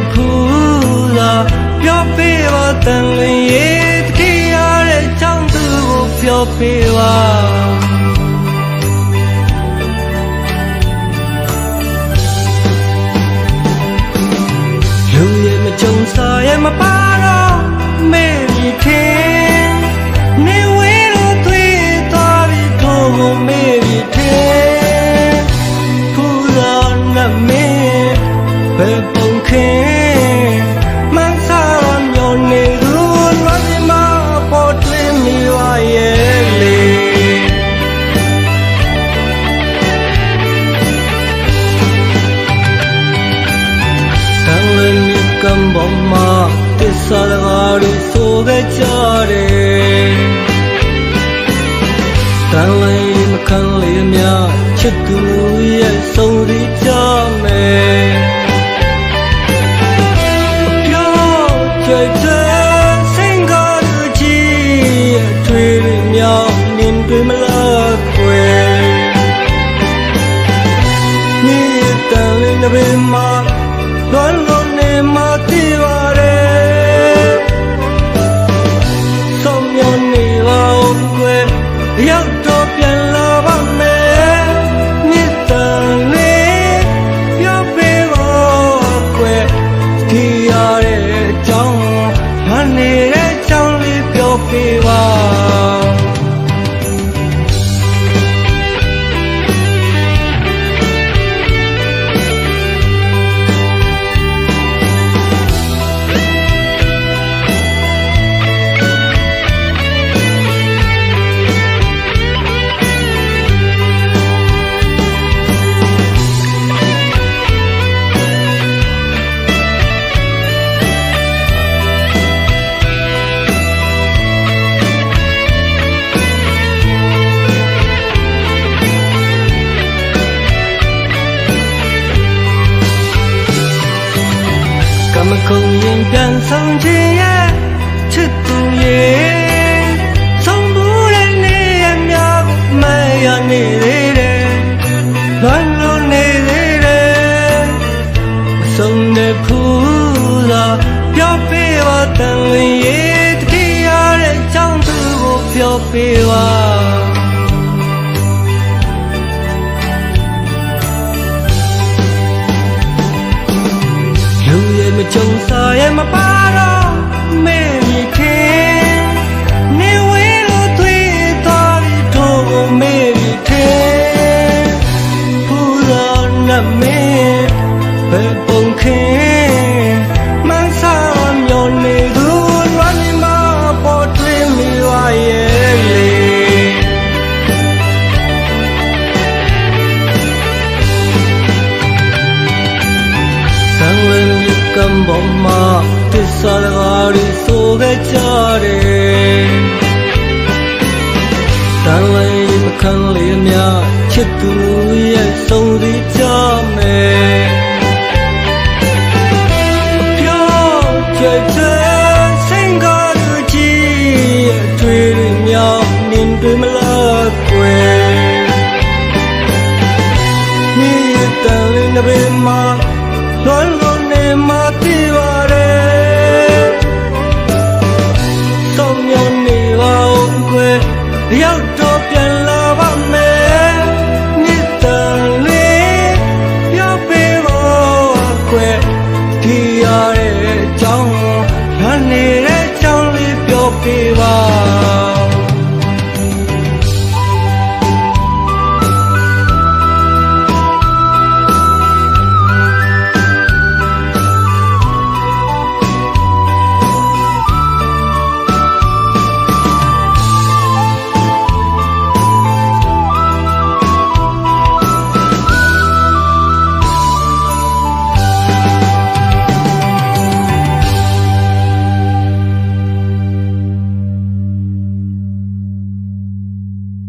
တစ်ခုသာပြောပေးပါတန်လင်းရဲ့တကယ်ရတဲ့ချောင်းသူကိုပြောပေးပါလူရဲ့မကြုံစားရဲ့မပါတော့မေ့ပြီးခင်နေဝဲလို့တွေ့သွားပြီးတော့ကိုမေ့ပြီးခင်ခုသာနဲ့မေ့ဘယ်ပုံခင် တကားတို့ဆိုခဲ့ကြတယ်တန်လင်းမခံလေးများချစ်သူရဲ့ဆုံးရကြမယ်အပြောင်းကြွယ်တဲ့စင်ကားတို့ကြီးရဲ့တွေ့ရမြောက်နင်တွေ့မ ရင်ပြန်ဆောင်ခြင်းရဲ့ချစ်သူရဲ့ဆောင်ဘူးတဲ့နေရမြောက်မရနေသေးတယ်လွမ်းလို့နေသေးတယ်မဆုံးတဲ့ဖူးသာပြောပေးပါ စားရဲ့ င်းမှာသစ္စာတကားတွေဆိုခဲ့ကြတယ်တန်လေးမခံလေးများချစ်သူရဲ့ဆုံးသီးကြမယ်အပြောင်းကျတဲ့စိတ်ကားလူကြီးရဲ့တွေ့ရမြောက်မြင်တွေ့မလားကွယ်မြေတန်လေးနဘေးမှာ ရောက်တော့ပြန်လာပါမယ်မြစ်တန်လေးပြောပေးဖို့အခွဲထီရတဲ့အကြောင်းရနေတဲ့ကြောင်းလေးပြောပေးပါ